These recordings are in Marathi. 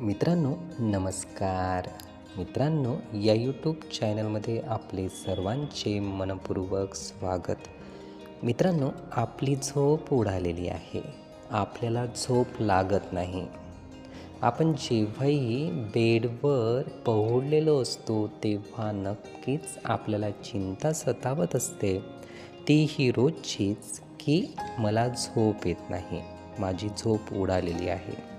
मित्रांनो नमस्कार. मित्रांनो या यूट्यूब चॅनलमध्ये आपले सर्वांचे मनपूर्वक स्वागत. मित्रांनो आपली झोप उडालेली आहे. आपल्याला झोप लागत नाही. आपण जेव्हाही बेडवर पहुडलेलो असतो तेव्हा नक्कीच आपल्याला चिंता सतावत असते. ती ही रोजचीच की मला झोप येत नाही. माझी झोप उडालेली आहे.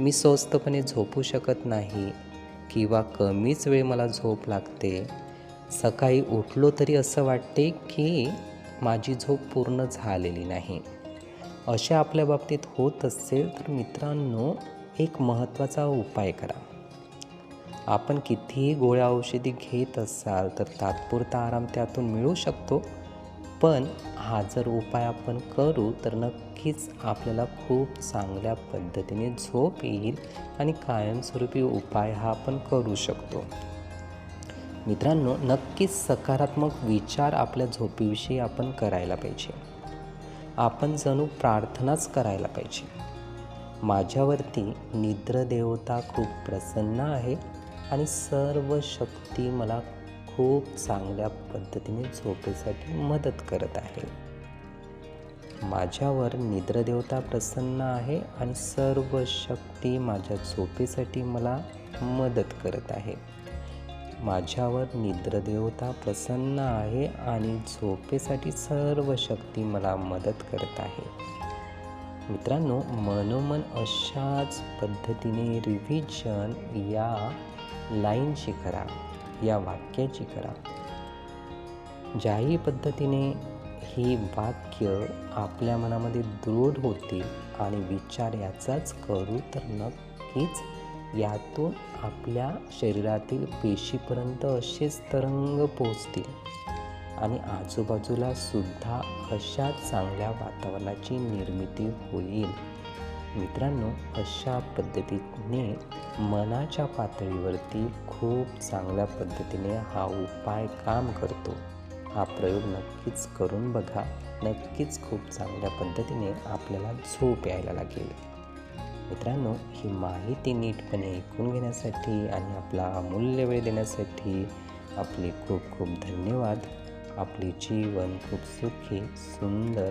मी स्वस्तपणे झोपू शकत नाही किंवा कमीच वेळ मला झोप लागते. सकाळी उठलो तरी असं वाटते की माझी झोप पूर्ण झालेली नाही. अशा आपल्या बाबतीत होत असेल तर मित्रांनो एक महत्त्वाचा उपाय करा. आपण कितीही गोळ्या औषधी घेत असाल तर तात्पुरता आराम त्यातून मिळू शकतो. पण हा जर उपाय आपण करू तर नक्कीच आपल्याला खूप चांगल्या पद्धतीने झोप येईल आणि कायमस्वरूपी उपाय हा आपण करू शकतो. मित्रांनो नक्कीच सकारात्मक विचार आपल्या झोपेविषयी आपण करायला पाहिजे. आपण जणू प्रार्थनाच करायला पाहिजे. माझ्यावरती निद्रदेवता खूप प्रसन्न आहे आणि सर्व शक्ती मला खूप चांगल्या पद्धतीने झोपेसाठी मदत करत आहे. माझ्यावर निद्रदेवता प्रसन्न आहे आणि सर्व शक्ती माझ्या झोपेसाठी मला मदत करत आहे. माझ्यावर निद्रदेवता प्रसन्न आहे आणि झोपेसाठी सर्व शक्ती मला मदत करत आहे. मित्रांनो मनोमन अशाच पद्धतीने रिव्हिजन या लाईनशी करा. या वाक्याची करा. ज्याही पद्धतीने ही वाक्य आपल्या मनामध्ये दृढ होतील आणि विचार याचाच करू तर नक्कीच यातून आपल्या शरीरातील पेशीपर्यंत असेच तरंग पोचतील आणि आजूबाजूला सुद्धा अशा चांगल्या वातावरणाची निर्मिती होईल. मित्रांनो अशा पद्धतीने मनाच्या पातळीवरती खूप चांगल्या पद्धतीने हा उपाय काम करतो. हा प्रयोग नक्कीच करून बघा. नक्कीच खूप चांगल्या पद्धतीने आपल्याला झोप यायला लागेल. मित्रांनो ही माहिती नीटपणे ऐकून घेण्यासाठी आणि आपला अमूल्य वेळ देण्यासाठी आपले खूप खूप धन्यवाद. आपले जीवन खूप सुखी सुंदर